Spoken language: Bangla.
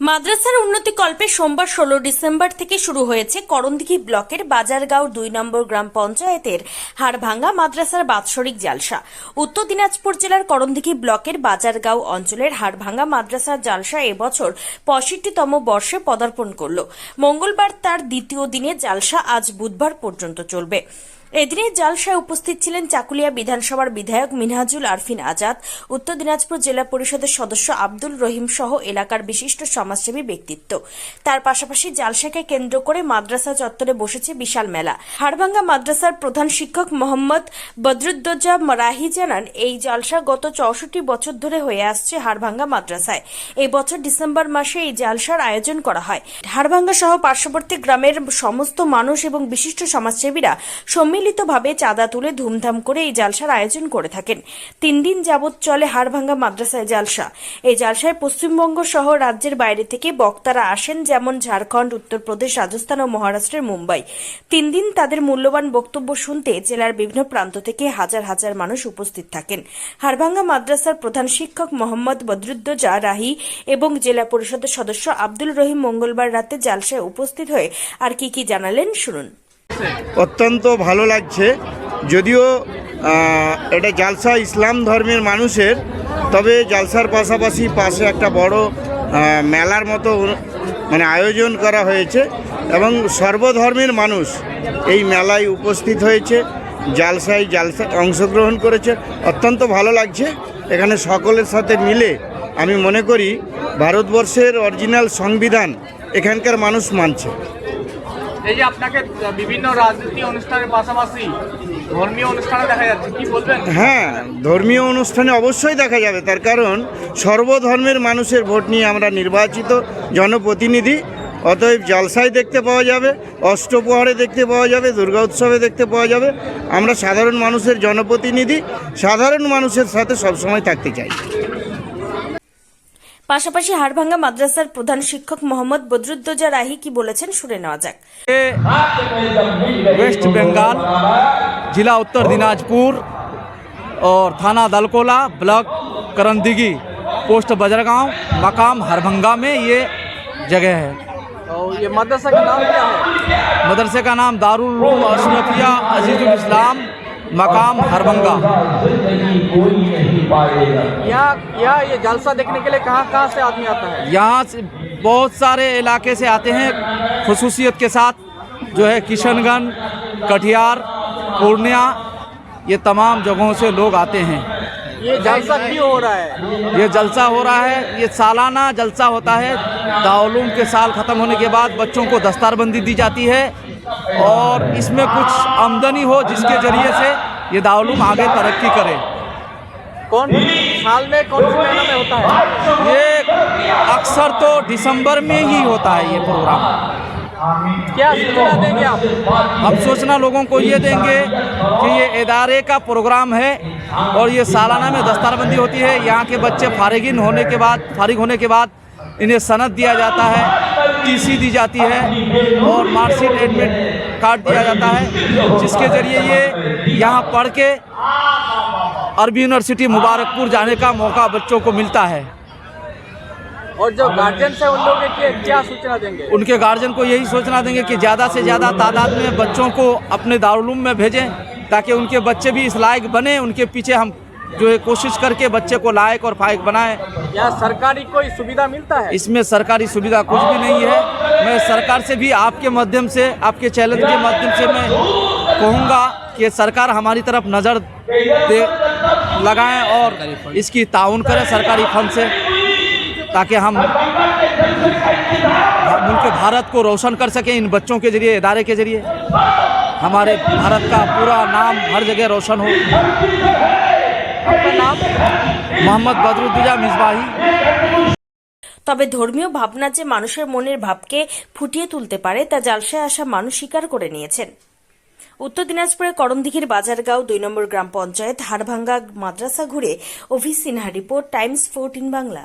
মাদ্রাসার উন্নতি কল্পে সোমবার ষোলো ডিসেম্বর থেকে শুরু হয়েছে করণদিঘি ব্লকের বাজারগাঁও দুই নম্বর গ্রাম পঞ্চায়েতের হাড়ভাঙ্গা মাদ্রাসার বাৎসরিক জালসা। উত্তর দিনাজপুর জেলার করণদিঘি ব্লকের বাজারগাঁও অঞ্চলের হাড়ভাঙ্গা মাদ্রাসার জালসা এবছর পঁয়ষট্টিতম বর্ষে পদার্পণ করল। মঙ্গলবার তার দ্বিতীয় দিনে জালসা আজ বুধবার পর্যন্ত চলবে। এদিনে জালসায় উপস্থিত ছিলেন চাকুলিয়া বিধানসভার বিধায়ক মিনহাজুল আরফিন আজাদ, উত্তর দিনাজপুর জেলা পরিষদের সদস্য আব্দুল রহিম সহ এলাকার বিশিষ্ট সমাজসেবী ব্যক্তিত্ব। তার পাশাপাশি জালসাকে কেন্দ্র করে মাদ্রাসা চত্বরে বসেছে বিশাল মেলা। হাড়ভাঙ্গা মাদ্রাসার প্রধান শিক্ষক মোহাম্মদ বদরুদ্দোজা মারাহি জানান, এই জালসা গত চৌষট্টি বছর ধরে হয়ে আসছে হাড়ভাঙ্গা মাদ্রাসায়। এই বছর ডিসেম্বর মাসে এই জালসার আয়োজন করা হয়। হাড়ভাঙ্গা সহ পার্শ্ববর্তী গ্রামের সমস্ত মানুষ এবং বিশিষ্ট সমাজসেবীরা সম্মিলিতভাবে চাঁদা তুলে ধুমধাম করে এই জালসার আয়োজন করে থাকেন। তিন দিন যাবৎ চলে হাড়ভাঙ্গা মাদ্রাসায় জালসা। এই জালসায় পশ্চিমবঙ্গ সহ রাজ্যের বাইরে থেকে বক্তারা আসেন যেমন ঝাড়খণ্ড, উত্তরপ্রদেশ, রাজস্থান ও মহারাষ্ট্রের মুম্বাই। তিন দিন তাদের মূল্যবান বক্তব্য শুনতে জেলার বিভিন্ন প্রান্ত থেকে হাজার হাজার মানুষ উপস্থিত থাকেন। হাড়ভাঙ্গা মাদ্রাসার প্রধান শিক্ষক মোহাম্মদ বদরুদ্দোজা রাহি এবং জেলা পরিষদের সদস্য আব্দুল রহিম মঙ্গলবার রাতে জালসায় উপস্থিত হয়ে আর কি কি জানালেন শুনুন। অত্যন্ত ভালো লাগছে। যদিও এটা জালসা ইসলাম ধর্মের মানুষের, তবে জালসার পাশাপাশি পাশে একটা বড় মেলার মতো মানে আয়োজন করা হয়েছে এবং সর্বধর্মের মানুষ এই মেলায় উপস্থিত হয়েছে, জালসায় জালসা অংশগ্রহণ করেছে। অত্যন্ত ভালো লাগছে। এখানে সকলের সাথে মিলে আমি মনে করি, ভারতবর্ষের অরিজিনাল সংবিধান এখানকার মানুষ মানছে। এই যে আপনাকে বিভিন্ন রাজনীতি অনুষ্ঠানের পাশাপাশি ধর্মীয় অনুষ্ঠানে দেখা যাচ্ছে, কি বলবেন? হ্যাঁ ধর্মীয় অনুষ্ঠানে অবশ্যই দেখা যাবে, তার কারণ সর্বধর্মের মানুষের ভোট নিয়ে আমরা নির্বাচিত জনপ্রতিনিধি, অতএব জলসায় দেখতে পাওয়া যাবে অষ্টপ্রহরে দেখতে পাওয়া যাবে, দুর্গা উৎসবে দেখতে পাওয়া যাবে। আমরা সাধারণ মানুষের জনপ্রতিনিধি, সাধারণ মানুষের সাথে সবসময় থাকতে চাই। পাশাপাশি হাড়ভাঙ্গা মাদ্রাসার প্রধান শিক্ষক মোহাম্মদ বদরুদ্দোজা রাহি কি বলেছেন শুনে নেওয়া যাক ये वेस्ट बंगाल जिला उत्तर दिनाजपुर और थाना दलकोला ब्लॉक करंदिगी पोस्ट बजरगांव मकाम हरभंगा में ये जगह है और ये मदरसा का नाम क्या है मदरसे का नाम दारुल उलूम अशरफिया अजीजुल इस्लाम मकाम हरभंगा। यहाँ यहाँ ये जलसा देखने के लिए कहाँ कहाँ से आदमी आता है? यहाँ से बहुत सारे इलाके से आते हैं खसूसियत के साथ जो है किशनगंज कटिहार पूर्णिया ये तमाम जगहों से लोग आते हैं। ये जलसा क्यों हो रहा है? ये जलसा हो रहा है ये सालाना जलसा होता है। दाउलूम के साल ख़त्म होने के बाद बच्चों को दस्तारबंदी दी जाती है। और इसमें कुछ आमदनी हो जिसके ज़रिए से ये दाउलूम आगे तरक्की करे। कौन साल में, कौन सी महीना में होता है? ये अक्सर तो दिसंबर में ही होता है ये प्रोग्राम। क्या सूचना देंगे आप? हम सूचना लोगों को ये देंगे कि ये इदारे का प्रोग्राम है और ये सालाना में दस्तारबंदी होती है। यहाँ के बच्चे फारिगिन होने के बाद, फारिग होने के बाद इन्हें सनद दिया जाता है। टीसी दी जाती है और मार्कशीट एडमिट कार्ड दिया जाता है जिसके ज़रिए ये यहाँ पढ़ के अरबी यूनिवर्सिटी मुबारकपुर जाने का मौका बच्चों को मिलता है। और जो गार्जियन है उन लोगों के क्या सूचना देंगे? उनके गार्जियन को यही सोचना देंगे कि ज़्यादा से ज़्यादा तादाद में बच्चों को अपने दारुलूम में भेजें ताकि उनके बच्चे भी इस लायक बने उनके पीछे हम जो है कोशिश करके बच्चे को लायक और फायक बनाएँ। यहाँ सरकारी कोई सुविधा मिलता है? इसमें सरकारी सुविधा कुछ भी नहीं है। मैं सरकार से भी आपके माध्यम से आपके चैनल के माध्यम से मैं कहूँगा कि सरकार हमारी तरफ़ नज़र दे लगाएँ और इसकी ताउन करें सरकारी फंड से ताकि हम मुल्क भारत को रोशन कर सकें इन बच्चों के ज़रिए इदारे के ज़रिए। हमारे भारत का पूरा नाम हर जगह रोशन हो। মোহাম্মদ বদরুদ্দুজা মিসবাহি। তবে ধর্মীয় ভাবনা যে মানুষের মনের ভাবকে ফুটিয়ে তুলতে পারে তা জালসায় আসা মানুষ স্বীকার করে নিয়েছেন। উত্তর দিনাজপুরের করমদিঘির বাজারগাঁও দুই নম্বর গ্রাম পঞ্চায়েত হাড়ভাঙ্গা মাদ্রাসা ঘুরে Abhi Sinha report Times fourteen Bangla.